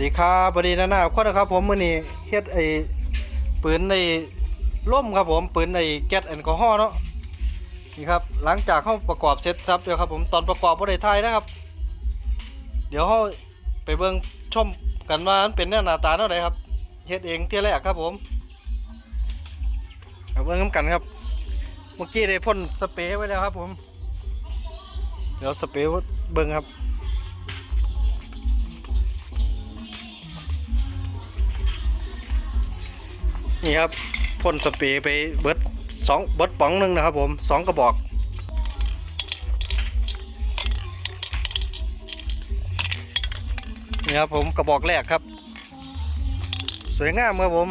ดีครับบดีนะนาคนนะครับผมมื้อนี้เฮ็ดไอ้ปืนในล่มครับผมปืนในแก๊สแอลกอฮอล์เนาะนี่ครับหลังจากเข้าประกอบเสร็จสับเดี๋ยวครับผมตอนประกอบบ่ได้ถ่ายนะครับ เดี๋ยวเขาไปเบิ่งชมกันว่ามันเป็นหน้าตาเท่าไหร่ครับเฮ็ดเองเที่ยแรกครับผมเอาเบิ่งน้ำกันครับเมื่อกี้ได้พ่นสเปรย์ไว้แล้วครับผม เดี๋ยวสเปรย์เบิ่งครับ นี่ครับพ่นสเปรย์ไปเบิดสองเบิดป๋องหนึ่งนะครับผมสองกระบอกนี่ครับผมกระบอกแรกครับ สวยงามครับผม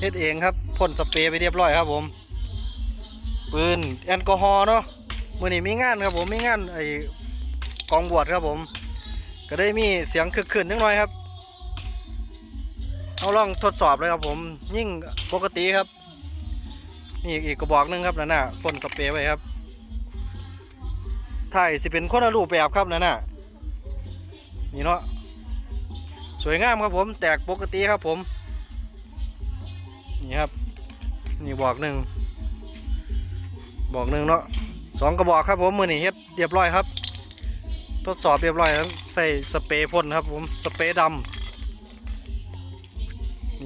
เฮ็ดเองครับพ่นสเปรย์ไปเรียบร้อยครับผม ปืนแอลกอฮอล์เนาะมื่อนี้มีงานครับผมมีงานไอกองบวชครับผม ก็ได้มีเสียงคึกคืนนิดหน่อยครับ เอาลองทดสอบเลยครับผมยิ่งปกติครับนี่อีกกระบอกหนึงครับนั่นน่ะพ่นสเปรย์ไว้ครับถ่ายสิเป็นคนละรูปแบบครับนั่นน่ะนี่เนาะสวยงามครับผม แตกปกติครับผมนี่ครับนี่บอกหนึ่งบอกหนึ่งเนาะสองกระบอกครับผมมือนี่เฮ็ดเรียบร้อยครับ ทดสอบเรียบร้อยแล้วใส่สเปรย์พ่นครับผมสเปรย์ดำ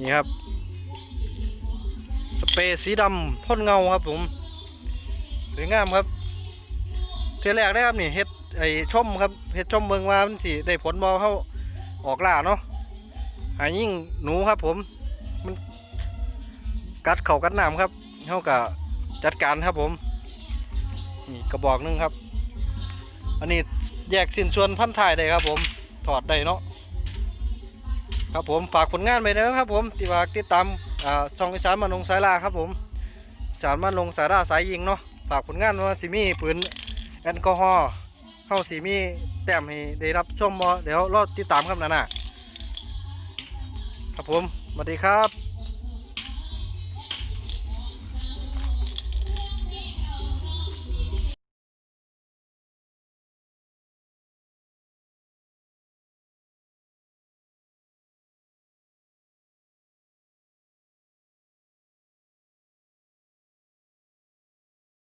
นี่ครับ สเปรย์สีดำพ่นเงาครับผมสวยงามครับเทแรกได้ครับนี่เฮ็ดไอ้ชมครับเฮ็ดชมเบิ่งว่ามันสิได้ผลบ่เข้าออกล่าเนาะหายิ่งหนูครับผมมันกัดเข่ากัดน้ำครับเท่ากับจัดการครับผมนี่กระบอกนึงครับ อันนี้แยกสิ้นส่วนพันท้ายได้ครับผมถอดได้เนาะ ครับผมฝากผลงานไปนะครับผมที่ฝากติดตามช่องอีสานมาลงสายลาครับผมอีสานมาลงสายลาสายยิงเนาะฝากผลงานว่าสิมีปืนแอลกอฮอล์เข้าสิมีแต้มให้ได้รับชมบ่เดี๋ยวรอติดตามครับนะน่ะครับผมสวัสดีครับ